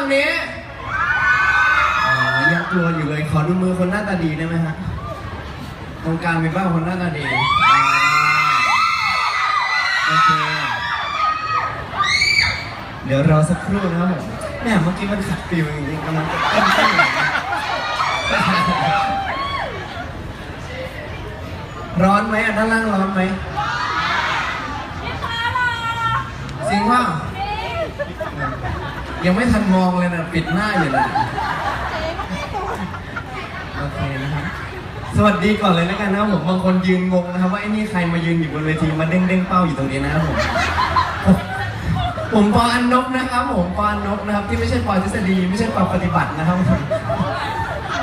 ฝั่งนี้อ๋อยังกลัวอยู่เลย ขอดูมือคนหน้าตาดีได้ไหมฮะ ตรงกลางมีบ้างคนหน้าตาดีอ่าโอเค เดี๋ยวรอสักครู่นะครับผมแหมเมื่อกี้มันขัดฟิลจริงๆกำลังจะเต้นเต้นอยู่ร้อนไหมอะด้านล่างร้อนไหม จริงว่า ยังไม่ทันมองเลยนะปิดหน้าอยู่เลยโอเคนะครับ สวัสดีก่อนเลยแล้วกันนะครับผมบางคนยืนงงนะครับ ว่าไอ้นี่ใครมายืนอยู่บนเวทีมาเด้งเด้งเป้าอยู่ตรงนี้นะครับผมผมปออันนบนะครับ ผมปออันนบนะครับ ที่ไม่ใช่ปอทฤษฎีไม่ใช่ปอปฏิบัตินะครับผม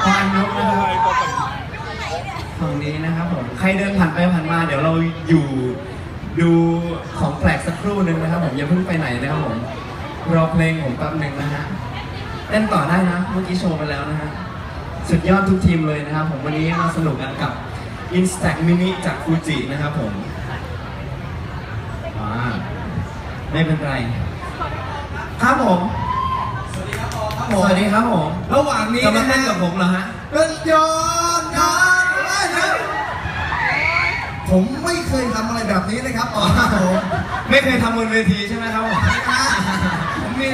ปออันนบนะครับฝั่งนี้นะครับผมใครเดินผ่านไปผ่านมา เดี๋ยวเราอยู่ดูของแปลกสักครู่หนึ่งนะครับ ผมอย่าเพิ่งไปไหนนะครับผม รอเพลงผมแป๊บหนึ่งนะฮะเต้นต่อได้นะเมื่อกี้โชว์ไปแล้วนะฮะสุดยอดทุกทีมเลยนะครับ ผมวันนี้มาสนุกกันกับ Instax Mini จากฟูจินะครับผมอ่าไม่เป็นไร ครับผม สวัสดีครับปอครับสวัสดีครับผม ระหว่างนี้กำลันะงเล่นฮะกับผมเหรอฮะเป็นย้อนการไล่ครับผมไม่เคยทำอะไรแบบนี้นะครับปอครับผมไม่เคยทำบนเวทีใช่ไหมครับผมนะฮะผ มมี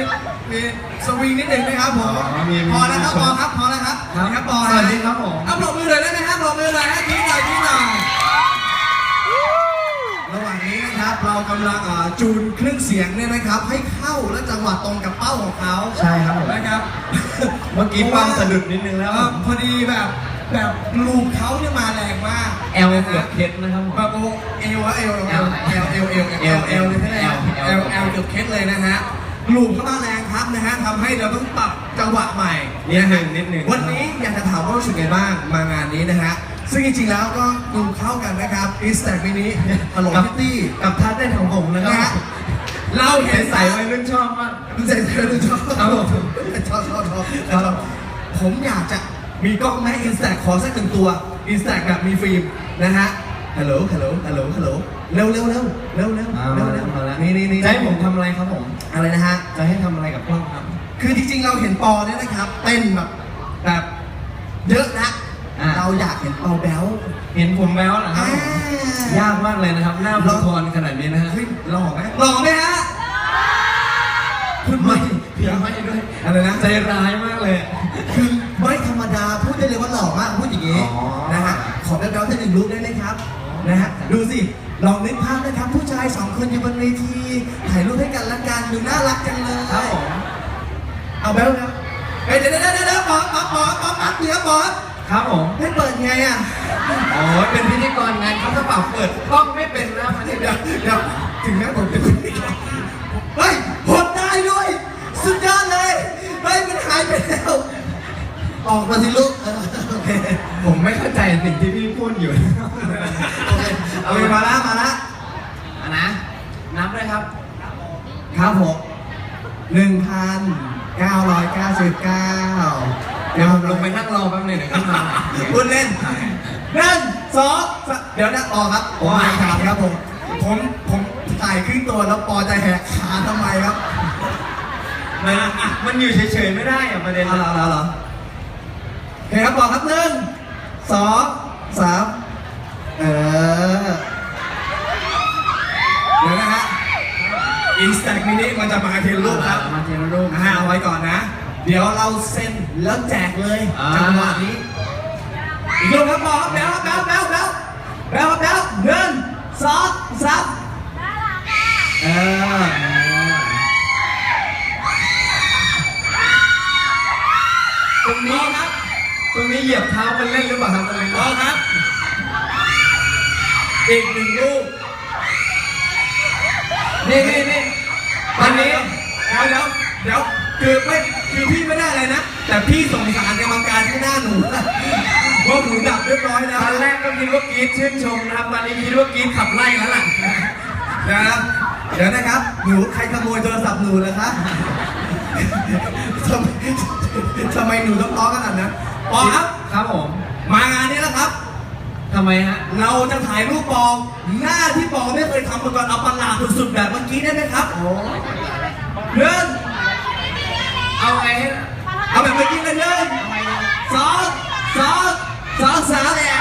มีสวิงนิดหนึ่งนะครับผมอ๋อมีมีพอแล้วครับมีปอครับพอแล้วครับครับครับปอสวัสดีครับผม เอาปรบมือเลยได้ไหมครับปรบมือเลยฮะทิ้งหน่อยทิ้งหน่อยระหว่างนี้นะครับเรากำลังอ่าจูนเครื่องเสียงเนี่ยนะครับ ให้เข้าและจังหวะตรงกับเป้าของเขาใช่ครับผม นะครับ เมื่อกี้ปั้มสะดุดนิดนึงแล้วเออพอดีแบบแบบลูกเขาเนี่ยมาแรงมากแอลเกือบเคล็ดนะครับผม แบบโอ้เอวอะเอวเอวเอวเอวเอวเอวเอวเอวเลยใช่ไหมฮะเอวเอวเกือบเคล็ดเลยนะฮะ ลูกเขามาแรงครับนะฮะทำให้เราต้องปรับจังหวะใหม่นิดหนึ่งนิดหนึ่ง วันนี้อยากจะถามว่ารู้สึกไงบ้างมางานนี้นะฮะ ซึ่งจริงๆแล้วก็ดูเข้ากันนะครับอีสแตกมินิฮัลโหลพิตตี้กับท่าเต้นของผมนะคนะรัฮะบเราเห็นใสๆวัยรุ่นชอบมาก ดูใส่เสื้อดูชอบครับผมชอบชอบชอบชอบผมอยากจะมีกล้องแม่อินสแตกขอสักหนึ่งตัวอินสแตกแบบมีฟิล์มนะฮะ ฮัลโหลฮัลโหลฮัลโหลฮัลโหลเร็วเร็วเร็วเร็วเร็วอ่าเร็มาวเร็แล้ววมาแล้วนี่นี่นี่จะให้ผมทำอะไรครับผม อะไรนะฮะ จะให้ทำอะไรกับกล้องครับ คือจริงๆเราเห็นปอเนี่ยนะครับเต้นแบบแบบเยอะนะอ่าเราอยากเห็นปอแบ๊วเห็นผมแบ้วเหรอครับผมอ่ายยากมากเลยนะครับ หน้าพุทธรขนาดนี้นะฮะเฮ้ยหล่อไหมหล่อไหมฮะคุณไม่ไม่พี่ไม่ด้วยอะไรนะใจร้ายมากเลย คือไม่ธรรมดาพูดได้เลยว่าหล่อมากพูดอย่างนี้อ๋อนะฮะขอแบ๊วๆสักหนึ่งรูปได้ไหมครับ นะฮะดูสิลองนึกภาพนะครับผู้ชายสองคนอยู่บนเวทีถ่ายรูปให้กันละกันดูน่ารักจังเลยครับผมเอาแบ๊วครับเฮ้ยเดี๋ยวเดี๋ยวเดี๋ยวเดี๋ยวปอปอปอปอปัดเหนือปอครับผมให้เปิดไงอะโอ้ยเป็นพิธีกรงานเขาถ้าเปล่าเปิดกล้องไม่เป็นนะมันเดี๋ยวเดี๋ยวถึงแม้ผมจะเป็นพิธีกรเฮ้ยหดได้ด้วยสุดยอดเลยเฮ้ยมันหายไปแล้วออกมาสิลูกเออโอเคผมไม่เข้าใจสิ่งที่พี่ พูดอยู่ โอเคเอาไปมาละมาละอะนะ นับเลยครับ ครับผมหนึ่งพันเก้าร้อยเก้าสิบเก้าเดี๋ยวผมลงไปนั่งรอแป๊บหนึงเดี๋ยวขึ้นมาพูดเล่นหนึ่งสองสามเดี๋ยวนะปอครับผมมาถามครับผม ผมผมถ่ายครึ่งตัวแล้วปอจะแหกขาทำไมครับมันมันอยู่เฉยๆไม่ได้อะประเด็นเอาละเอาละเอาละโอเคครับปอครับหนึ่งสอง สามเออเดี๋ยวนะฮะอินสแตกมินิมันจะมาเทียนรูปครับมาเทนรูปอ่าเอาไว้ก่อนนะ เดี๋ยวเราเซ็นแล้วแจกเลยอ่าจังหวะนี้อีกรูปครับหมอแบ๊วแบ๊วแบ๊วแบ๊วแบ๊วแบ๊วหนึ่งสองสามเออตรงนี้ครับ ตรงนี้เหยียบเท้ามันเล่นหรือเปล่าครับตรงนี้พอครับ อีกหนึ่งรูปนี่นี่นี่ตอนนี้เดี๋ยวเดี๋ยวเดี๋ยวคือไม่คือพี่ไม่ได้อะไรนะ แต่พี่สงสารกรรมการข้างหน้าหนูว่าหนูดับเรียบร้อยแล้วตอนแรกก็คิดว่ากรีดชื่นชมนะครับตอนนี้คิดว่ากรีดขับไล่แล้วล่ะนะครับเดี๋ยวนะครับหนูใครขโมยโทรศัพท์หนูเลยคะทำไมทำไมหนูต้องร้องขนาดนั้น ปอครับ ครับผม มางานนี้แล้วครับ ทำไมฮะ เราจะถ่ายรูปปองหน้าที่ปองไม่เคยทำมาก่อนเอาประหลาดสุดๆแบบเมื่อกี้ได้ไหมครับโอ้หนึ่งเอาไงให้เอาแบบเมื่อกี้เลยหนึ่งทำไมเนี่ยสองสองสองสามเนี่ย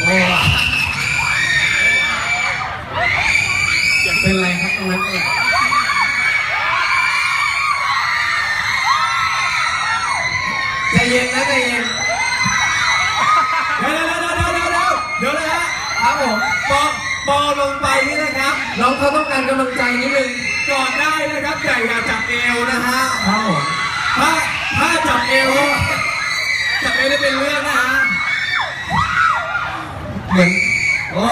โอ้เป็นไรครับตรงนั้นเอง เย็นนะใจเย็นเดี๋ยวเดี๋ยวเดี๋ยวเดี๋ยวเดี๋ยวเดี๋ยวเดี๋ยวนะฮะครับผมปอปอลงไปนี่นะครับน้องเขาต้องการกำลังใจนิดนึงก่อนได้นะครับใหญ่อย่าจับเอวนะฮะครับผมถ้าถ้าจับเอวจับเอวได้เป็นเรื่องนะฮะเหมือนโอ้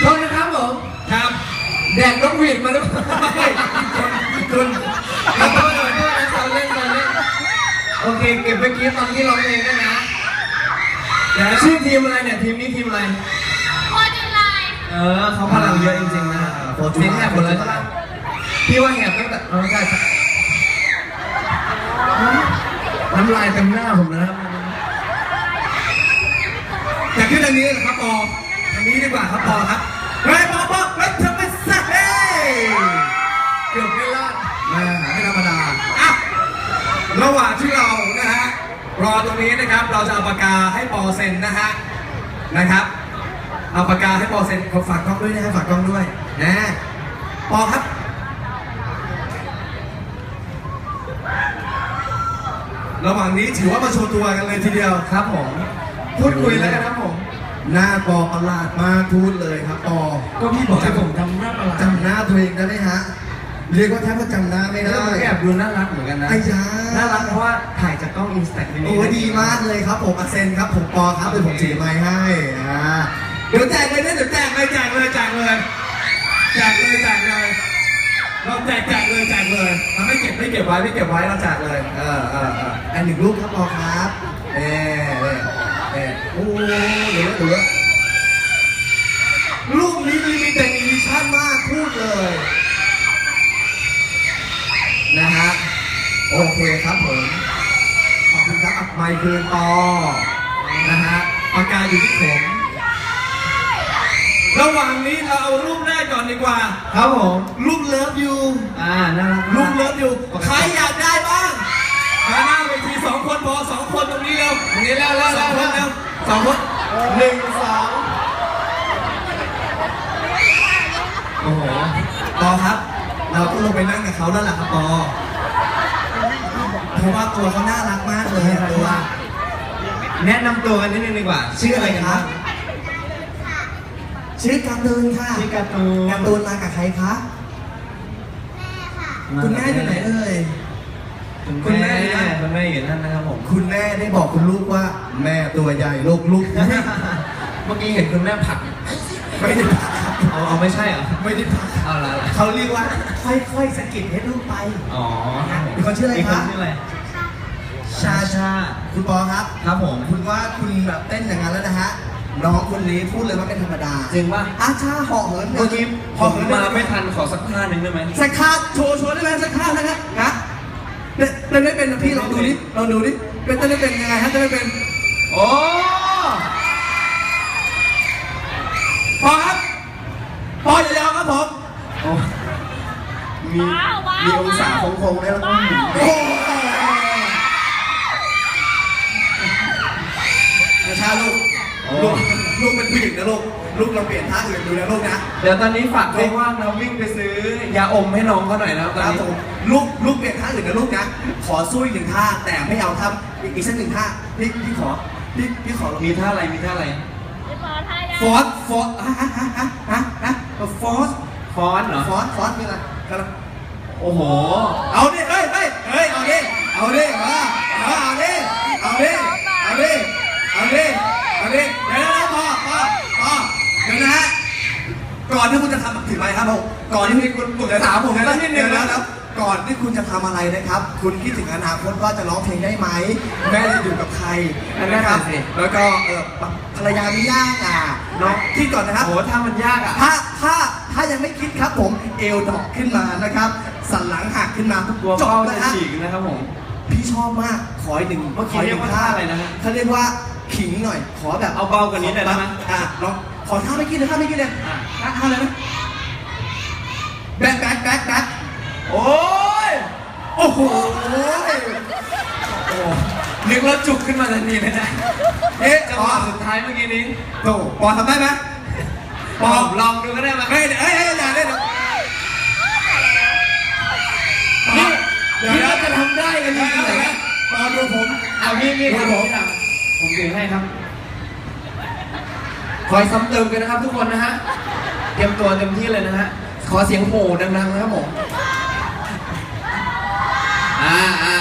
โทษนะครับผม ครับ แดกนกหวีดมาด้วย คุณ ขอโทษขอโทษนะตอนเล่นตอนเล่น โอเคเก็บเมื่อกี้ตอนที่ร้องเพลงด้วยนะเดี๋ยวชื่อทีมอะไรเนี่ยทีมนี้ทีมอะไร โคจุไลเออเขาพลังเยอะจริงๆนะเสียงแหบหมดเลยใช่ไหมพี่ว่าแหบตั้งแต่เออใช่ใช่น้ำลายเต็มหน้าผมนะครับแต่ขึ้นอันนี้นะครับปออันนี้ดีกว่าครับปอครับเฮ้ยปอปอเฮ้ยทำไมซะเฮ้ยเกือบไม่รอดแม่ไม่ธรรมดาอะระหว่างที่เรานะฮะ รอตรงนี้นะครับเราจะเอาปากกาให้ปอเซ็นนะฮะนะครับ เอาปากกาให้ปอเซ็นขอฝากกล้องด้วยนะฮะฝากกล้องด้วยนะปอครับระหว่างนี้ถือว่ามาโชว์ตัวกันเลยทีเดียวครับผมพูดคุยแล้วกันครับผมหน้าปอประหลาดมากพูดเลยครับปอก็พี่บอกให้ผมทำหน้าประหลาดจำหน้าตัวเองได้ไหมฮะเรียกว่าแทบจะจำหน้าไม่แล้ได้วผมก็แอบดูน่ารักเหมือนกันนะไอ้ยาน่ารักเพราะว่าถ่าย จากกล้องอินสแตทมินิโอ้ยดีมากเลยครับผมอาเซนครับผมปอครับเดี๋ยวผมถือไม้ให้อ่าเดี๋ยวแจกเลยนะเดี๋ยวแจกเลยแจกเลยแจกเลยแจกเลยแจกเลยเราแจกแจกเลยแจกเลยเราไม่เก็บไม่เก็บไว้ไม่เก็บไว้เราแจกเลยเออเออเอออันหนึ่งลูกครับปอครับเอ่เอ่เอ่โอ้เหลือเหลือลูกนี้ลิมิเต็ดอีดิชั่นมากพูดเลยนะฮะโอเคครับผมขอบ คุณครับอับไมค์คืนต่อนะฮะปากกาอยู่ที่ผมระหว่างนี้เราเอารูปแรกก่อนดีกว่า ครับผมรูปเลิฟยูอ่าน่ารักรูมาปกเลิฟยูใครอยากได้บ้างมาหน้าเวทีสองคนพอสองคนตรงนี้เร็วอันนี้แล้วแล้วสองคนแล้เร็ววสองคนหนึ่งสองโอ้โหปอครับ เราต้องลงไปนั่งกับเขาแล้วล่ะครับปอ เพราะว่าตัวเขาน่ารักมากเลยอะตัวแนะนำตัวกันนิดนึงดีกว่า ชื่ออะไรครับชื่อการ์ตูนค่ะชื่อการ์ตูนการ์ตูนมากับใครคะคุณแม่อยู่ไหนเอ่ยคุณคุณแม่แม่คุณแม่อยู่นั่นนะครับผมคุณแม่ได้บอกคุณลูกว่า แม่ตัวใหญ่ลูกลูกเมื่อกี้เห็นคุณแม่ผลักไม่ได้พักครับ เอาเอาไม่ใช่เหรอ ไม่ได้พักเอาละละเขาเรียกว่าค่อยๆสะกิดให้ลูกไปอ๋อมีคนชื่ออะไรมีครับชื่ออะไรชาชา คุณปอครับ ครับผม คุณว่าคุณแบบเต้นอย่างนั้นแล้วนะฮะ น้องคนนี้พูดเลยว่าเป็นธรรมดาจริงป่ะอาชาเหาะเหินเมื่อกี้ผเหาะมเหินมาไม่ทันขอสักท่าหนึ่งได้ไหมสักท่าโชว์โชว์ได้ไหมสักท่านะครับนะเต้นเต้นไม่เป็นนะพี่ลองดูดิลองดูดิเป็นเต้นไม่เป็นยังไงฮะเต้นไม่เป็น โอ้ พอครับ พออย่ายาวครับ ผมโอ้มีว้าวว้าวมีองศาโค้งๆได้แล้วก็หมุนโอ้โหอาชาลูกลูกลูกเป็นผู้หญิงนะลูกลูกเราเปลี่ยนท่าอื่นดูนะลูกนะ เดี๋ยวตอนนี้ฝากใครว่างนะวิ่งไปซื้อยาอมให้น้องเขาหน่อยนะครับตคอนรับนี้ผมลูกลูกเปลี่ยนท่าอื่นนะลูกนะ ขอสู้อีกหนึ่งท่าแต่ไม่เอาท่าอีกอีกสักหนึ่งท่าพี่พี่ขอพี่พี่ขอมีท่าอะไรมีท่าอะไรจะปอทายาฟอสฟอสฮะฮะฮะฮะฮะฮะ ฟอสฟอนต์เหรอ ฟอสฟอสคืออะไรกำลังโอ้โห เอาดิเฮ้ยเฮ้ยเฮ้ยเอาดิเอาดิเอาเอาดิเอาดิเอาดิเอาดิเอาดิเดี๋ยวนะพอพอพอเดี๋ยวนะฮะก่อนที่คุณจะทำถือไม้ครับผมก่อนที่คุณคุณจะถามผมนะแป๊บนิดนึงนะเดี๋ยว ก่อนที่คุณจะทำอะไรนะครับ คุณคิดถึงอนาคตว่าจะร้องเพลงได้ไหม แม่จะอยู่กับใครนะครับแล้วก็เออภรรยาไม่ยากอะเนาะคิดก่อนนะครับ โหถ้ามันยากอะ ถ้าถ้าถ้ายังไม่คิดครับผมเอวดอกขึ้นมานะครับ สันหลังหักขึ้นมากลัวจบเป้านะจะฮะฉีกนะครับผม พี่ชอบมากขออีกหนึ่งเมื่อกี้ขเรียกว่าท่าอะไรนะฮะเขาเรียกว่าขิงหน่อย ขอแบบเอาเบากว่านี้หน่อยได้ไหมอะลองขอท่าไม่อกี้เลยท่าไม่อกี้เลยอะท่าท่าอะไรนะแบ็คแบ็คแบ็คแบ็ค โอ้ย โอ้โหโอ้นึกแล้วจุกขึ้นมาทันทีเลยนะเอ๊ะจังปหอวะสุดท้ายเมื่อกี้นี้โตปอทำได้ไหมปอลองดูก็ได้ไหมเฮ้ยเดี๋ยวเฮ้ยเฮ้ยอย่าเล่นนะนี่เดี๋ยวพี่เดี๋ยวว่าจะทำได้กันจเดี๋ยวริงๆเหรอเดี๋ยวปอดูผมเอาพี่พี่ครับผมพี่ทำผมถือให้ครับ คอยซ้ำเติมกันนะครับทุกคนนะฮะ เตรียมตัวเต็มที่เลยนะฮะ ขอเสียงโห่ดังๆนะครับผม อ่าอ่า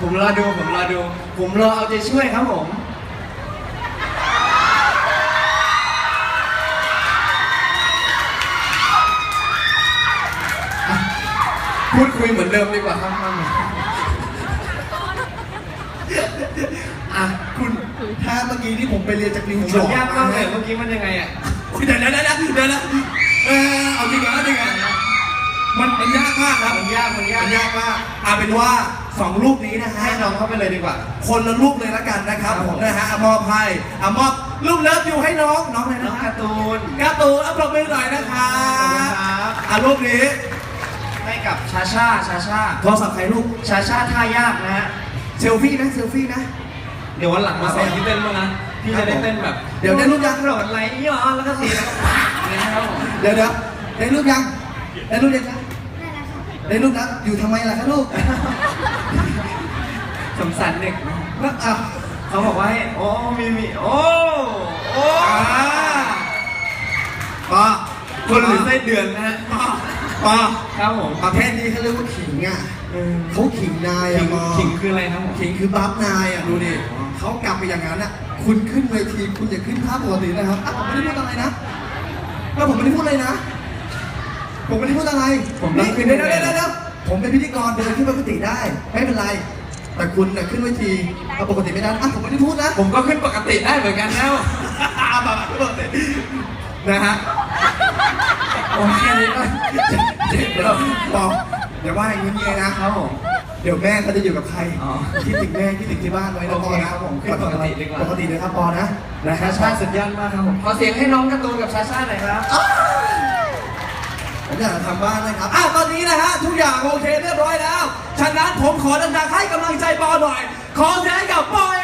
ผมรอดูผมรอดู ผมรอเอาใจช่วยครับผมอะพูดคุยเหมือนเดิมดีกว่าครับมาอะคุณท่าเมื่อกี้ที่ผมไปเรียนจากนิวผมจมัอนร์กยากมากเลยเมื่อกี้มันยังไงอะอุ๊ยเดี๋ยวนะเดี๋ยวนะเดี๋ยวนะเออเอาจริงเหรอเอาจริงเหรอ มันมันยากมากครับมันยากมันยากมันยากมากเอาเป็นว่าสองลูกนี้นะฮะให้น้องเข้าไปเลยดีกว่า คนละลูกเลยละกันนะครับครับผผมมนะฮะเอามอบให้เอามอบลูกเลิฟอยู่ให้น้องน้องเลยน้นะองครักาบร์ตูนการ์ตูนเอาปรบมือหน่อยนะครัขอบคุณบครับอะลูกนี้ให้กับชาชาชาชาโทรศัพท์ใครลูกชาชาท่ายากนะฮะเซลฟี่นะเซลฟี่นะ เดี๋ยววันหลังมาสอนพี่เต้นบ้างนะพี่จะได้เต้นแบบเดี๋ยวได้รูปยังโกรธไหลย้อนแล้วก็ตีแล้วก็ปากอย่างเงี้ยนะครับผม เดี๋ยวเดี๋ยวได้รูปยังได้รูปยังคะ ได้รูปแล้วอยู่ทำไมล่ะคะลูกสงสารเด็กนะแล้วอะเขาบอกว่าให้โอ้มีมีโอ้โอ้อ่าปอคนหรือไส้เดือนนะฮะปอปอครับผมประเภทนี้เขาเรียกว่าขิงอะเออเขาขิงนายขิอะงปอขิงคืออะไรครับผมขิงคือบัฟนายอะดูดิเขากลับไปอย่างนั้นอะคุณขึ้นเวทีคุณอย่าขึ้นภาพปกตินะครับอะผมไม่ได้พูดอะไรนะแล้วผมไม่ได้พูดอะไรนะ ผมไม่ได้พูดอะไรผมต้องขึ้นเดี๋ยวเดี๋ยวเดี๋ยวเดี๋ยวผมเป็นพิธีกรเดินขึ้นปกติได้ ไม่เป็นไร แต่คุณน่ะขึ้นเวทีเอาปกติไม่ได้อะผมไม่ได้พูดนะ ผมก็ขึ้นปกติได้เหมือนกันแล้วเอามามาปกตินะฮะโอเคนี้ก็เดี๋ยวบอกเดี๋ยวว่าอย่างนี้นะครับผมเดี๋ยวแม่เขาจะอยู่กับใครอ๋อคิดถึงแม่คิดถึงที่บ้านไว้นะโอปเคอนะครับผมขึ้นปกติดีกว่าปกตินะครับปอนะนะคชารับชาสุดยอดมากครับผมขอเสียงให้น้องการ์ตูนกับชาชาหน่อยครับ ผมอยากจะทำบ้านนะครับอะตอนนี้นะฮะทุกอย่างโอเคเรียบร้อยแล้ว ฉะนั้นผมขอดังๆให้กำลังใจปอหน่อย ขอเสียงกับปอเอ็น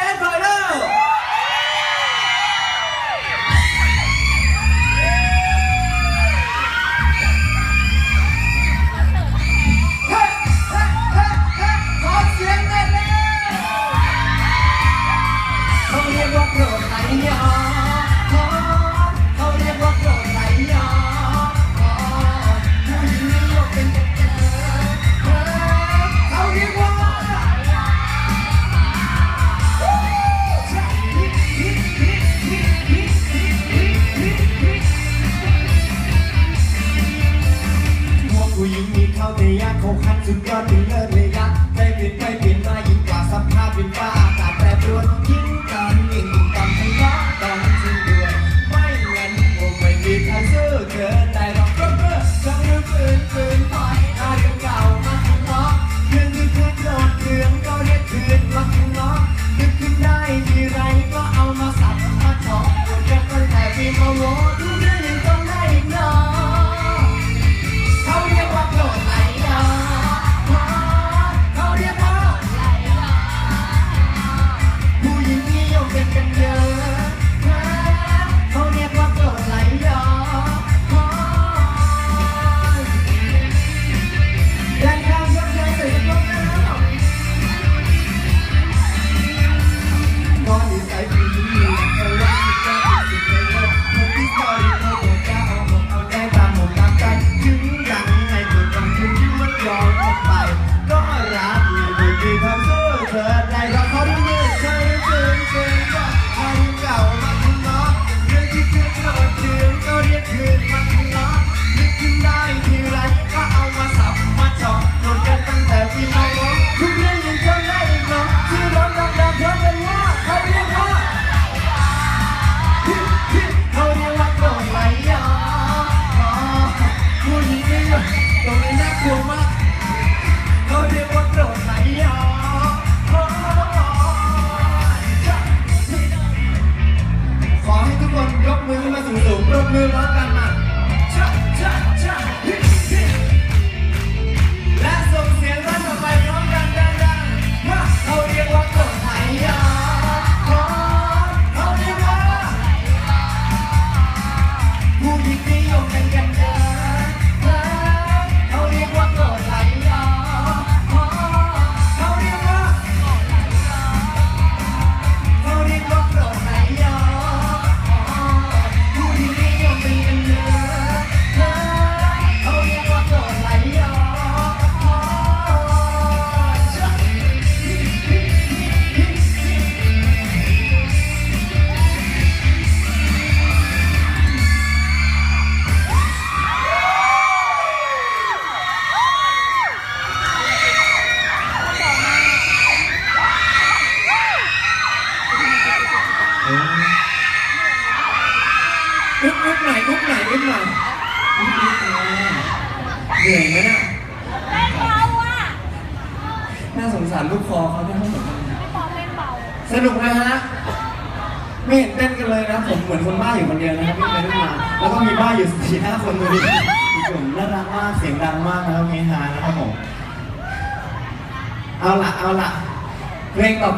หน่อย 有吗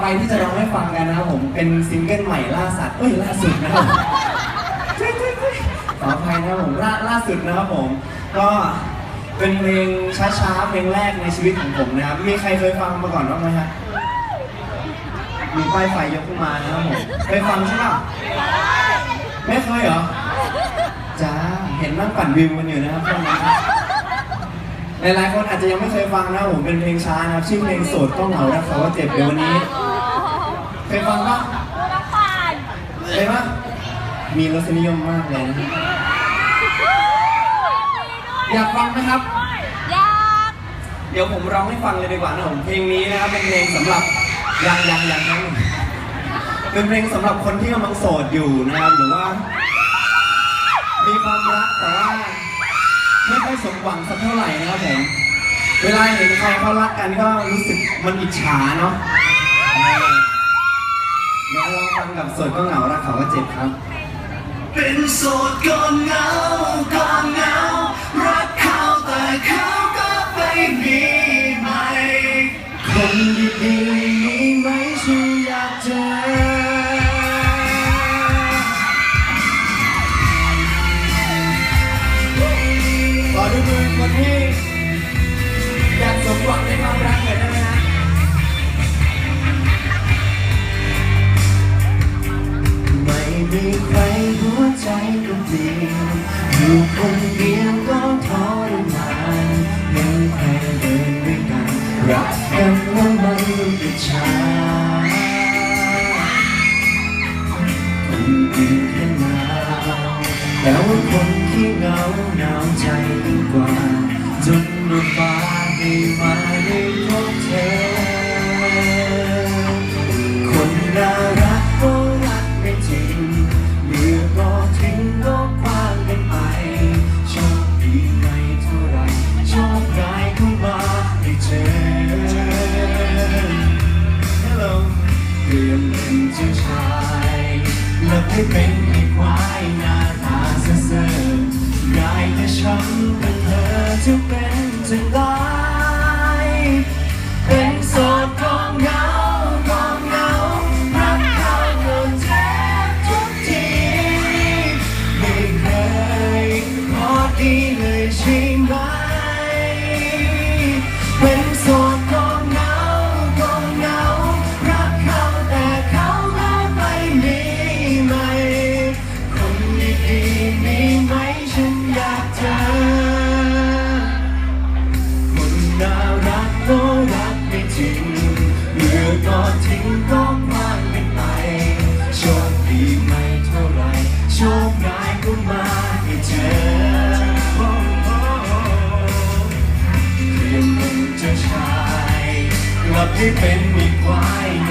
ไปที่จะร้องให้ฟังกันนะครับผมเป็นซิงเกิลใหม่ล่าสัตว์เอ้ยล่าสุดนะครับขออภัยนะครับผมล่าล่าสุดนะครับผม ก็เป็นเพลงช้าๆเพลงแรกในชีวิตของผมนะครับ มีใครเคยฟังมาก่อนบ้างไหมฮะมีป้ายไฟยกขึ้นมานะครับผมเคยฟังใช่ป่ะไม่เคยเหรอจ้าเห็นนั่งปั่นวิวกันอยู่นะครับช่วงนี้หลายๆคนอาจจะยังไม่เคยฟังนะผมเป็นเพลงช้านะครับชื่อเพลงโสดต้องเหงารักเขาว่าเจ็บเดี๋ยววันนี้ ยฟังป่ะดูน้ำปานเคยป่ะมีรสนิยมมากเลยนะครับอยากฟังไหมครับ อยาก เดี๋ยวผมร้องให้ฟังเลยดีกว่านะผมเพลงนี้นะครับเป็นเพลงสำหรับยังยังยังยังเป็นเพลงสำหรับคนที่กำลังโสดอยู่นะครับหรือว่า มีความรักแต่ว่าไม่ค่อยสมหวังสักเท่าไหร่นะครับผมเวลาเห็นใครเขารักกันก็รู้สึกมันอิจฉาเนาะ เดี๋ยวลองฟังกับโสดก็เหงารักเขาก็เจ็บครับ เป็นโสดก็เหงาก็เหงารักเขาแต่เขา ใจก็ดีอยู่คนเดียวก็ทรมานเห็นใครเดินด้วยกันรักกันแล้วมันอิจฉา เป็นมีควาย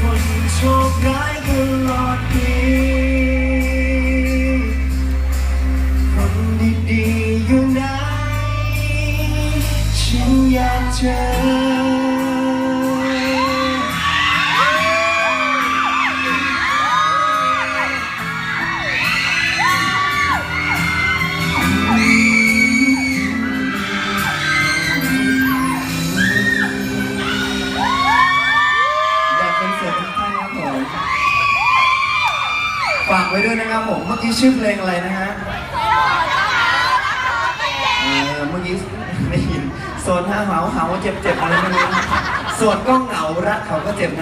คนโชคร้ายตลอดปี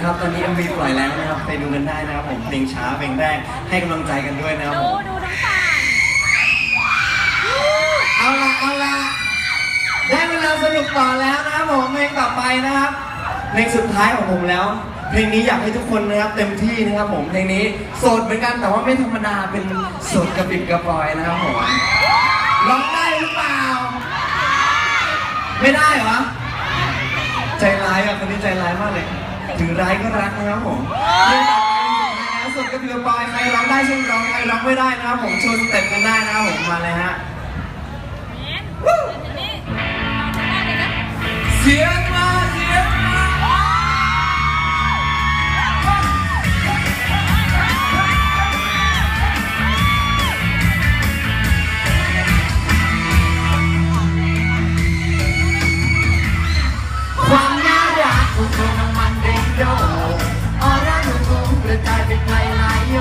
นะครับตอนนี้ MV ปล่อยแล้วนะครับไปดูกันได้นะครับผมเพลงช้าเพลงแรกให้กำลังใจกันด้วยนะครับดูผมดูน้ำตาลเอาละเอาละได้เวลาสนุกต่อแล้วนะครับผมเพลงต่อไปนะครับเพลงสุดท้ายของผมแล้ว เพลงนี้อยากให้ทุกคนนะครับเต็มที่นะครับผมเพลงนี้โสดเหมือนกันแต่ว่าไม่ธรรมดาเป็นโสดกระปิบกระปอยนะครับผมร้องได้หรือเปล่า ไม่ได้เหรอใจร้ายอะคนนี้ใจร้ายมากเลย ถึงร้ายก็รักนะครับผมเพลงต่อไปเป็นสุดท้ายแล้วสุดก็คือปอยใครร้องได้ช่วยร้องใครร้องไม่ได้นะครับผมโชว์สเต็ปกันได้นะครับผมมาเลยฮะนี่เอาจะได้เลยนะเสียงมา กลายเป็นไกลนายโย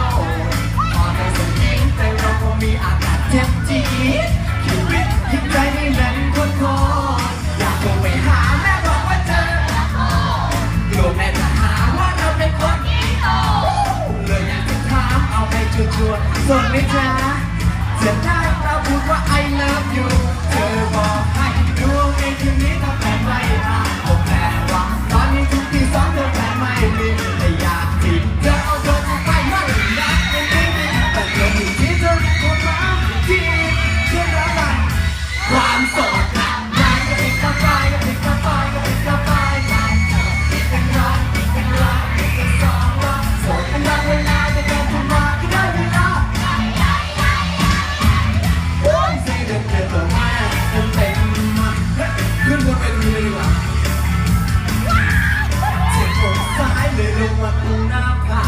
เลยลงมาตรงหน้าผา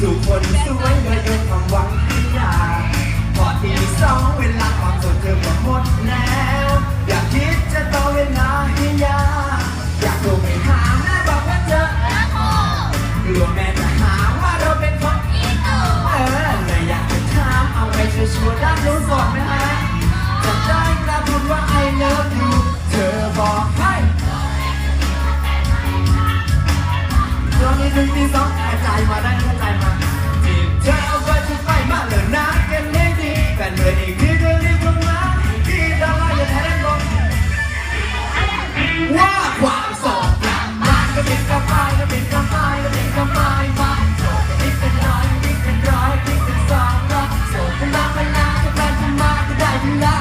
ทุกคนสวยเลยยกความหวังให้ยาพอทีสองเวลาความสดเธอหมดแล้ว อยากคิดจะต่อเวลาให้ยา อยากโทรไปหาแม่บอกว่าเจอกลัวแม่จะหาว่าเราเป็นคนอีโต้เออเลยอยากจะถามเอาไปชัวร์ด้านรู้นสดไหมฮะจะได้กระพูดว่า I love you เธอบอก ให้ตอนนี้ถึงที่สองกระจายมาได้กระจายมาจีบเธอเอาไปจะไปมาเลยนะกันได้ดีแต่เหนื่อยอีกทีเธอรีบลงมาที่ดาวอย่าแทนบอกว่าความโสดกลับมาก็บิดกลับไปก็บิดกลับไปก็บิดกลับไปมาโสดติดเป็นร้อยบิดเป็นร้อยบิดเป็นสองร้อยโสดเป็นบางเวลาจะแฟนจะมาก็ได้เวลา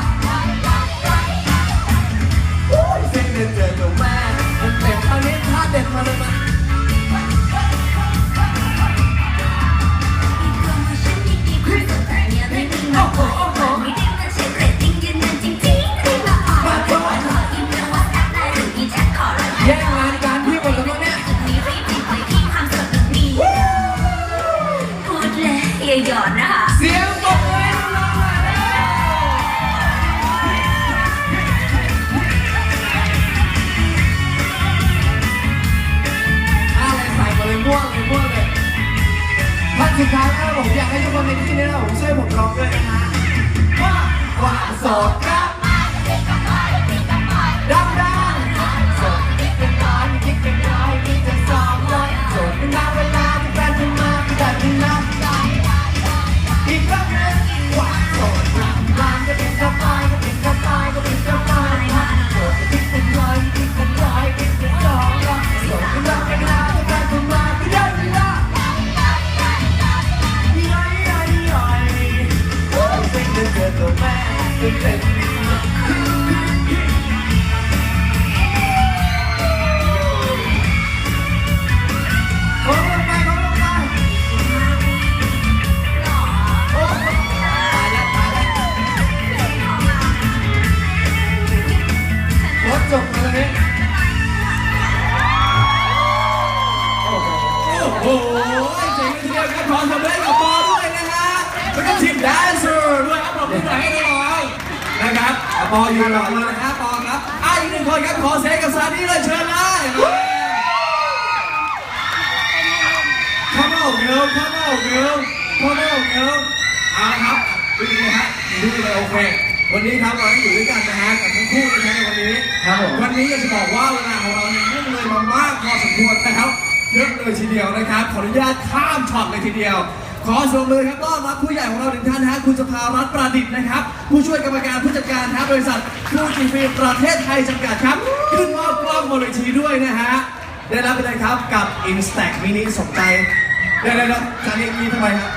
โอ้ยสิ่งเด็ดเจอ on girl Come on girl Come on girl เอาละครับดูเลยฮะดูเลยโอเควันนี้ครับเราอยู่ด้วยกันนะฮะกับทั้งคู่นะฮะในวันนี้ครับผมวันนี้อยากจะบอกว่าเวลาของเราเนี่ยยุ่งเลยมามากพอสมควรแล้วเยอะเลยทีเดียวนะครับ ขออนุญาตข้ามช็อตเลยทีเดียว ขอส่งมือครับต้อนรับผู้ใหญ่ของเราหนึ่งท่านนะฮะคุณสภารัตน์ประดิษฐ์นะครับ ผู้ช่วยกรรมการผู้จัดการครับบริษัทฟูจิฟิล์มประเทศไทยจำกัดครับ ขึ้นมอบกล้องบนเวทีด้วยนะฮะได้รับไปเลยครับกับ Instax Mini สนใจ เดี๋ยวๆๆจานนี้มีทำไมครับ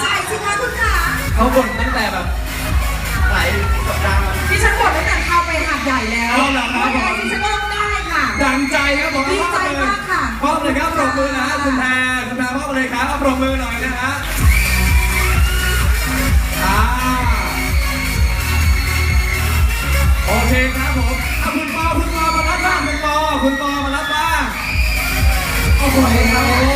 ใจสิคะคุณขาเขาบ่นตั้งแต่แบบหลายสัปดาห์แล้วดิฉันบ่นตั้งแต่เข้าไปหาดใหญ่แล้วเอาล่ะครับไม่ได้ดิฉันก็ต้องได้ค่ะ ดังใจครับผมดีใจมากค่ะ มอบเลยครับปรบมือนะฮะคุณแพรคุณแพรมอบเลยครับเอาปรบมือหน่อยนะฮะอ่าโอเคครับผมเอาคุณปอคุณปอมารับบ้างคุณปอคุณปอมารับบ้างโอ้โหครับโอ้โหเห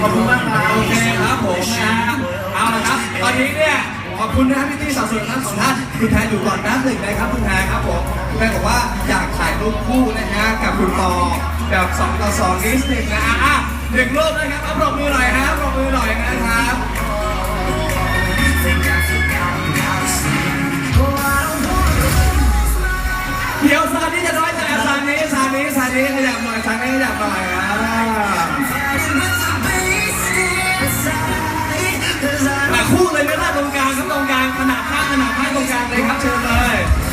ขอบคุณมากครับโอเคครับผมนะฮะเอาละครับ ตอนนี้เนี่ยขอบคุณนะครับพี่ตี้สาวสวยทั้งสองท่านคุณแพรอยู่ก่อนนะหนึ่งนะครับคุณแพรครับผมคุณแพรบอกว่าอยากถ่ายรูปคู่นะฮะกับคุณปอแบบสองต่อสองนิดหนึ่งนะฮะอะหนึ่งรูปนะครับเอาปรบมือหน่อยฮะปรบมือหน่อยนะครับเดี๋ยวซานี้จะน้อยใจซานี้ นี้ชานี้ขยับหน่อยชานี้ขยับหน่อยคู่เลยไม่ว่าตรงกลางครับตรงกลางขนาดข้างขนาดข้างตรงกลางเลยครับเชิญเลย